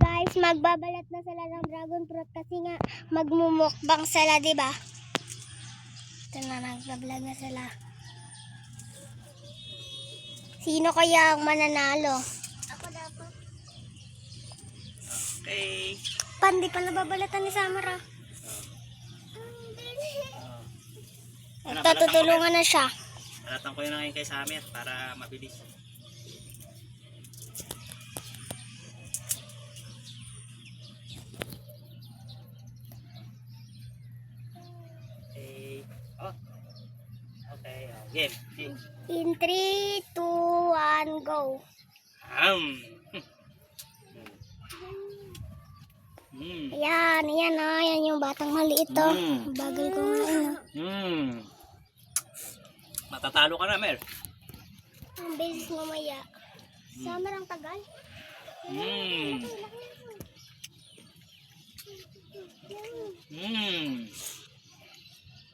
Guys, magbabalat na sila ng dragon fruit kasi nga magmumukbang sila, di ba? Ito na, nagbablog na sila. Sino kaya ang mananalo? Ako dapat. Okay. Pandi pa nababalatan ni Samara. Ano, Ito, tutulungan na siya. Alatan ko yun ngayon kay Samir para mabilis. Okay. Oh. Okay. oh, Game. In 3, 2, 1, go. Um. Mm. Ayan, ayan na. Ayan yung batang maliit to. Mm. Bagal ko nga ah. Mm. Matatalo ka na, Mer. Ang beses mamaya. Summer ang tagal. Mm. Mm.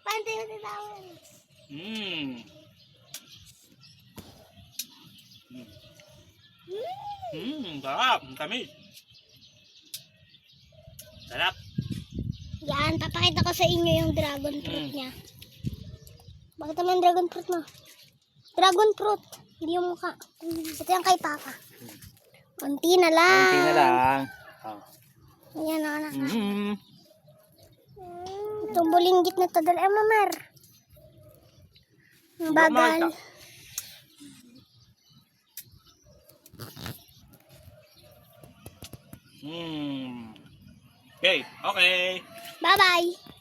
Paano tayo titawan? Mm. Mm, sarap. Ang tamis. Sarap. Yan, papakita ko sa inyo yung dragon fruit Mm. niya. Bakit naman dragon fruit mo? Dragon fruit. Hindi yung mukha. Ito yung kay Papa. Konti na lang. Kunti na lang. Oh. Ayan na, anak. Mm. Itong bulinggit na to. Dali, eh, mamar. Bagal. Mamar Mm. Okay, okay. Bye-bye.